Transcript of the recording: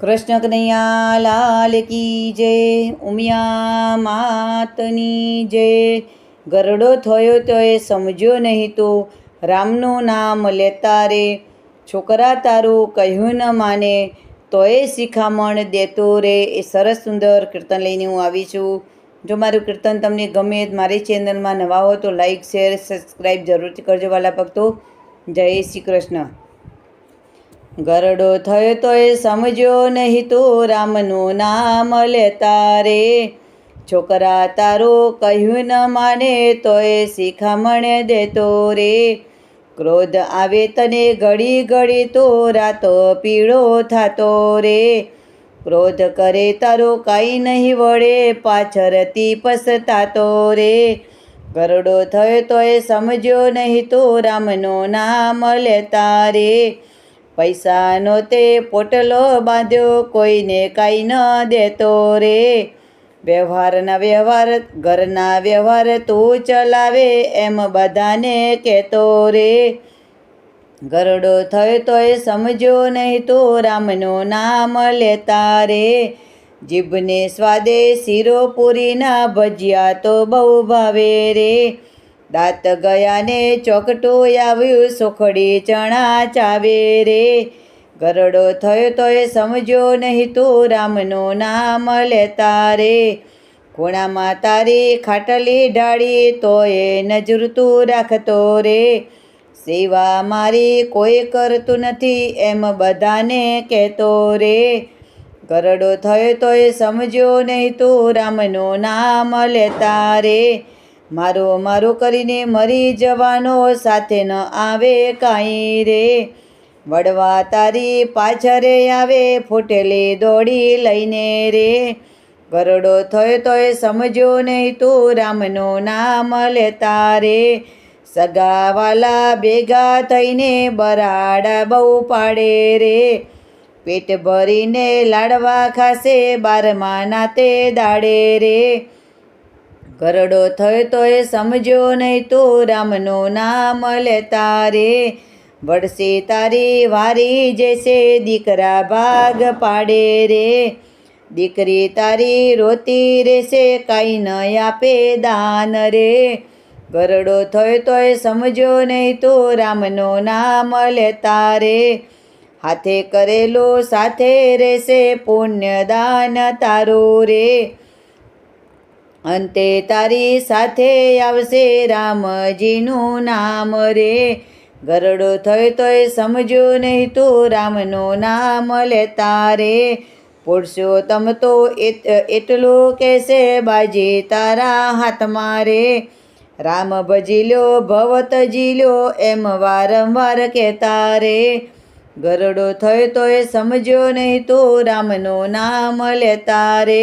કૃષ્ણ કનૈયા, લાલ કી જય, ઉમિયા માતની જય. ગરડો થયો તો એ સમજ્યો નહીં તો રામનું નામ લેતા રે. છોકરા તારું કહ્યું ન માને તોય શિખામણ દેતો રે. એ સરસ સુંદર કીર્તન લઈને હું આવી છું. જો મારું કીર્તન તમને ગમે મારી ચેનલમાં નવા હો તો લાઈક, શેર, સબસ્ક્રાઈબ જરૂરથી કરજો વાલા ભક્તો. જય શ્રી કૃષ્ણ. ગરડો થયો તો એ સમજ્યો નહીં તો રામનું નામ લેતા રે છોકરા તારું કહ્યું ન માને તો એ શિખામણ દેતો રે ક્રોધ આવે તને ઘડી ઘડી તો રાતો પીળો થતો રે. ક્રોધ કરે તારો કાંઈ નહીં વળે પાછળથી પસતાતો રે. ગરડો થયો તો એ સમજ્યો નહીં તો રામનું નામ લેતા રે પૈસાનો તે પોટલો બાંધ્યો, કોઈને કાંઈ ન દેતો રે. વ્યવહારના વ્યવહાર, ઘરના વ્યવહાર તું ચલાવે એમ બધાને કહેતો રે. ગરડો થયો તોય સમજો નહીં તો રામનું નામ લેતા રે. જીભને સ્વાદે શીરો પૂરીના ભજીયા તો બહુ ભાવે રે. દાંત ગયાને ચોકટું આવ્યું, સોખડી ચણા ચાવે રે. ગરડો થયો તોય સમજ્યો નહીં તું રામનું નામ લેતા રે. ખૂણામાં તારી ખાટલી ઢાળી તોય નજર તું રાખતો રે. સેવા મારી કોઈ કરતું નથી એમ બધાને કહેતો રે. ગરડો થયો તોય સમજ્યો નહીં તું રામનું નામ લેતા રે. મારું મારો કરીને મરી જવાનો સાથે ન આવે કાંઈ રે. વડવા તારી પાછરે આવે, ફૂટેલી દોડી લઈને રે. ગરડો થયો તોય સમજો નહીં તું રામનું નામ લેતા રે. સગાવાલા ભેગા થઈને બરાડા બહુ પાડે રે. પેટ ભરીને લાડવા ખાશે, બારમા નાતે દાડે રે. ગરડો થયો તો એ સમજ્યો નહીં તો રામનું નામ લેતા રે વડશે તારી વારી જશે દીકરા ભાગ પાડે રે. દીકરી તારી રોતી રહેશે કાંઈ ન આપે દાન રે. ગરડો થયો તો એ સમજ્યો નહીં તો રામનું નામ લેતા રે હાથે કરેલો સાથે રહેશે પુણ્યદાન તારું રે. અંતે તારી સાથે આવશે રામજીનું નામ રે. ગરડો થયો તોય સમજો નહીં તું રામનું નામ લેતા રે. પુરુષોત્તમ તો એટલું કહેશે બાજી તારા હાથમાં રે. રામ ભજી લો ભવત લો એમ વારંવાર કહેતા રે. ગરડો થયો તોય સમજ્યો સમજો નહીં તું રામનું નામ લેતા રે.